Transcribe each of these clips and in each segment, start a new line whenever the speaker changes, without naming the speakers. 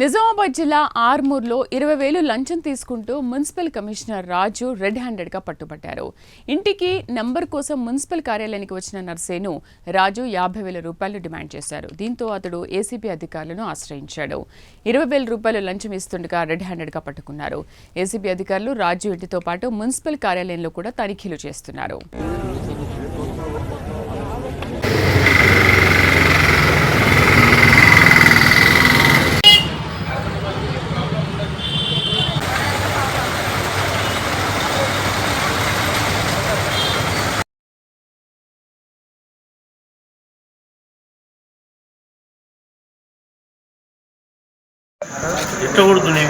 నిజామాబాద్ జిల్లా ఆర్మూర్లో ఇరవై వేలు లంచం తీసుకుంటూ మున్సిపల్ కమిషనర్ రాజు రెడ్ హ్యాండెడ్గా పట్టుబట్టారు. ఇంటికి నంబర్ కోసం మున్సిపల్ కార్యాలయానికి వచ్చిన నర్సేను రాజు యాభై వేల రూపాయలు డిమాండ్ చేశారు. దీంతో అతడు ఏసీబీ అధికారులను ఆశ్రయించాడు. ఇరవై వేల రూపాయలు లంచం ఇస్తుండగా రెడ్ హ్యాండెడ్గా పట్టుకున్నారు. ఏసీబీ అధికారులు రాజు ఇంటితో పాటు మున్సిపల్ కార్యాలయంలో కూడా తనిఖీలు చేస్తున్నారు.
ఎట్లా కొడుతున్నాయి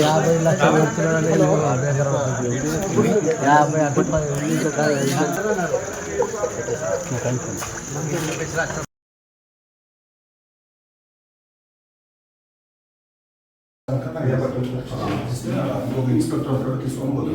యాభై లక్షలు వచ్చిన యాభై అటు
ఒక ఇన్స్పెక్టర్ ఉంటాడు తీసుకొని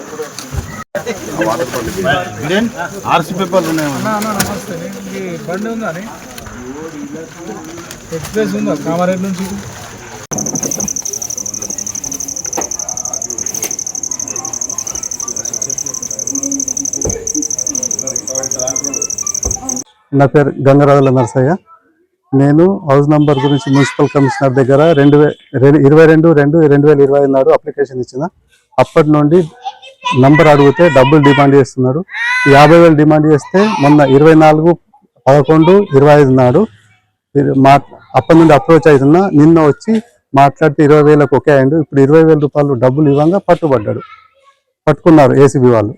ఆర్సీ పేపర్లు ఉన్నాయి?
నమస్తే. ఈ బండి ఉందా అని? ఎక్స్ప్రెస్ ఉందా? కామారెడ్డి నుంచి
నా పేరు గంగరాజుల నరసయ్య. నేను హౌస్ నంబర్ గురించి మున్సిపల్ కమిషనర్ దగ్గర రెండు వే రెండు- ఇరవై రెండు రెండు రెండు వేల ఇరవై నాడు అప్లికేషన్ ఇచ్చిన. అప్పటి నుండి నంబర్ అడిగితే డబ్బులు డిమాండ్ చేస్తున్నాడు యాభై వేలు డిమాండ్ చేస్తే మొన్న ఇరవై నాలుగు పదకొండు ఇరవై ఐదు నాడు మా అప్పటి నుండి అప్రోచ్ అవుతున్నా నిన్న వచ్చి మాట్లాడితే ఇరవై వేలకు ఒకే అయిండు. ఇప్పుడు ఇరవై వేల రూపాయలు డబ్బులు ఇవ్వంగా పట్టుబడ్డాడు. పట్టుకున్నారు ఏసీబీ వాళ్ళు.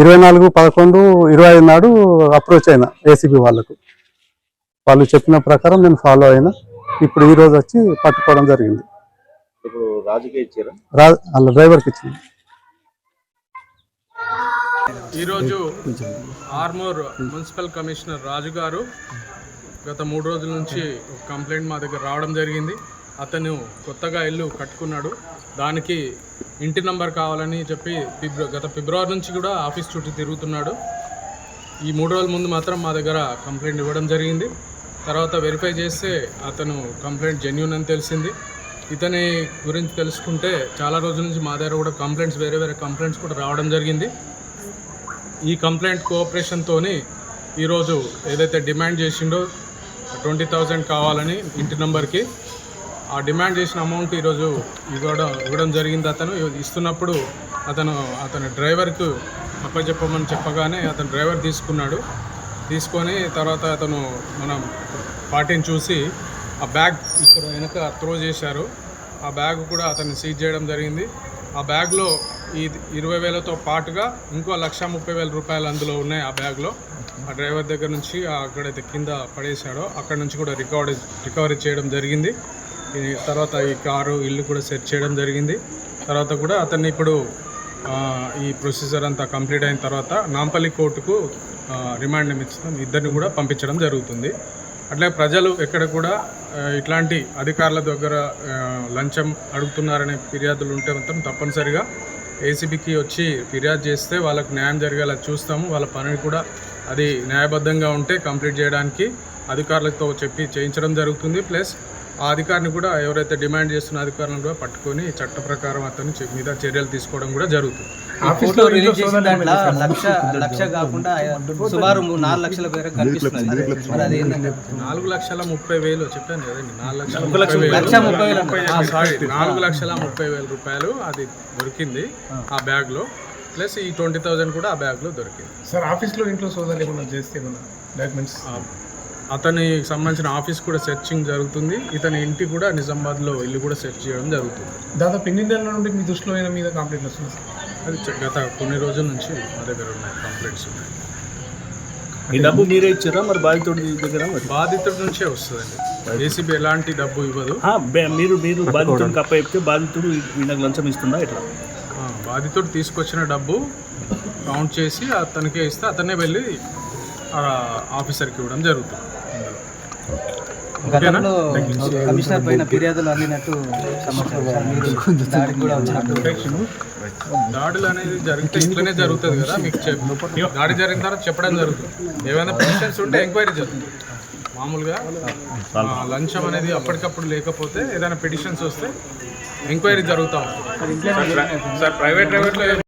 ఇరవై నాలుగు పదకొండు ఇరవై ఐదు నాడు అప్రోచ్ అయినా ఏసీబీ వాళ్ళకు. వాళ్ళు చెప్పిన ప్రకారం నేను ఫాలో అయినా. ఇప్పుడు ఈ రోజు వచ్చి పట్టుకోవడం జరిగింది.
ఇప్పుడు రాజుకే ఇచ్చారా?
రా వాళ్ళ డ్రైవర్కి ఇచ్చింది
ఈరోజు ఆర్మూర్ మున్సిపల్ కమిషనర్ రాజు గారు గత మూడు రోజుల నుంచి ఒక కంప్లైంట్ మా దగ్గర రావడం జరిగింది. అతను కొత్తగా ఇల్లు కట్టుకున్నాడు. దానికి ఇంటి నంబర్ కావాలని చెప్పి ఫిబ్ర గత ఫిబ్రవరి నుంచి కూడా ఆఫీస్ చుట్టూ తిరుగుతున్నాడు. ఈ మూడు రోజుల ముందు మాత్రం మా దగ్గర కంప్లైంట్ ఇవ్వడం జరిగింది. తర్వాత వెరిఫై చేస్తే అతను కంప్లైంట్ జెన్యున్ అని తెలిసింది. ఇతని గురించి తెలుసుకుంటే చాలా రోజుల నుంచి మా దగ్గర కూడా కంప్లైంట్స్ వేరే వేరే కంప్లైంట్స్ కూడా రావడం జరిగింది. ఈ కంప్లైంట్ కోఆపరేషన్తో ఈరోజు ఏదైతే డిమాండ్ చేసిండో ట్వంటీ థౌజండ్ కావాలని ఇంటి నెంబర్కి ఆ డిమాండ్ చేసిన అమౌంట్ ఈరోజు ఇవ్వడం ఇవ్వడం జరిగింది. అతను ఇస్తున్నప్పుడు అతను అతని డ్రైవర్కు అప్పచెప్పమని చెప్పగానే అతను డ్రైవర్ తీసుకున్నాడు. తీసుకొని తర్వాత అతను మనం పార్టీని చూసి ఆ బ్యాగ్ ఇక్కడ వెనక త్రో చేశారు. ఆ బ్యాగ్ కూడా అతన్ని సీజ్ చేయడం జరిగింది. ఆ బ్యాగ్లో ఈ ఇరవై వేలతో పాటుగా ఇంకో లక్ష ముప్పై వేల రూపాయలు అందులో ఉన్నాయి ఆ బ్యాగ్లో. ఆ డ్రైవర్ దగ్గర నుంచి అక్కడైతే కింద పడేశాడో అక్కడ నుంచి కూడా రికవరీ రికవరీ చేయడం జరిగింది. ఈ తర్వాత ఈ కారు ఇల్లు కూడా సెట్ చేయడం జరిగింది. తర్వాత కూడా అతన్ని ఇప్పుడు ఈ ప్రొసీజర్ అంతా కంప్లీట్ అయిన తర్వాత నాంపల్లి కోర్టుకు రిమాండ్ నిమిత్తం ఇద్దరిని కూడా పంపించడం జరుగుతుంది. అట్లే ప్రజలు ఎక్కడ కూడా ఇట్లాంటి అధికారుల దగ్గర లంచం అడుగుతున్నారనే ఫిర్యాదులు ఉంటే మాత్రం తప్పనిసరిగా ఏసీబీకి వచ్చి ఫిర్యాదు చేస్తే వాళ్ళకు న్యాయం జరిగేలా చూస్తాము. వాళ్ళ పనిని కూడా అది న్యాయబద్ధంగా ఉంటే కంప్లీట్ చేయడానికి అధికారులతో చెప్పి చేయించడం జరుగుతుంది. ప్లస్ ఆ అధికారిని కూడా ఎవరైతే డిమాండ్ చేస్తున్న అధికారులను కూడా పట్టుకొని చట్ట ప్రకారం అతని మీద చర్యలు తీసుకోవడం కూడా జరుగుతుంది.
ఫోటో రిలీజ్ చేసిన దాంట్లో లక్ష లక్ష కాకుండా సుమారు మూడు నాలుగు లక్షల
నాలుగు లక్షల ముప్పై వేలు చెప్పాను కదండి. నాలుగు లక్షల
ఒక లక్ష-
ముప్పై వేలు. సారీ నాలుగు లక్షల ముప్పై వేల రూపాయలు అది దొరికింది ఆ. బ్యాగ్లో ప్లస్ ఈ ట్వంటీ థౌజండ్ కూడా ఆ బ్యాగ్లో దొరికింది.
సార్ ఆఫీస్లో ఇంట్లో సోదా లేకుండా చేస్తే డాక్యుమెంట్స్?
అతని సంబంధించిన ఆఫీస్ కూడా సెర్చింగ్ జరుగుతుంది. ఇతని ఇంటి కూడా నిజామాబాద్లో ఇల్లు కూడా సెర్చ్ చేయడం జరుగుతుంది.
దాదాపు ఎన్ని నెలల నుండి మీ దృష్టిలో అయినా మీద కంప్లైంట్ వస్తుంది
అది గత కొన్ని రోజుల నుంచి మా దగ్గర ఉన్నాయి కంప్లైంట్స్ ఉన్నాయి.
ఈ డబ్బు మీరే ఇచ్చారా? మరి బాధితుడి దగ్గర మరి?
బాధితుడి నుంచే వస్తుందండి. ఏసీబీ ఎలాంటి డబ్బు ఇవ్వదు.
మీరు మీరు బాధితుడికి అప్ప చెప్తే బాధితుడు వీళ్ళకి లంచం ఇస్తుందా ఇట్లా
ఆ, బాధితుడు తీసుకొచ్చిన డబ్బు కౌంట్ చేసి అతనికే ఇస్తే అతనే వెళ్ళి ఆ ఆఫీసర్కి ఇవ్వడం జరుగుతుంది.
గతంలో కమిషనర్ పైన ఫిర్యాదులు అందినట్టు
దాడులు అనేది జరిగితే ఇట్లనే జరుగుతుంది కదా మీకు దాడి జరిగిన తర్వాత చెప్పడం జరుగుతుంది. ఏమైనా పిటిషన్స్ ఉంటే ఎంక్వైరీ జరుగుతుంది మామూలుగా ఆ, లంచం అనేది అప్పటికప్పుడు లేకపోతే ఏదైనా పిటిషన్స్ వస్తే ఎంక్వైరీ జరుగుతూ ఉంటుంది. సార్ ప్రైవేట్ ప్రైవేట్లో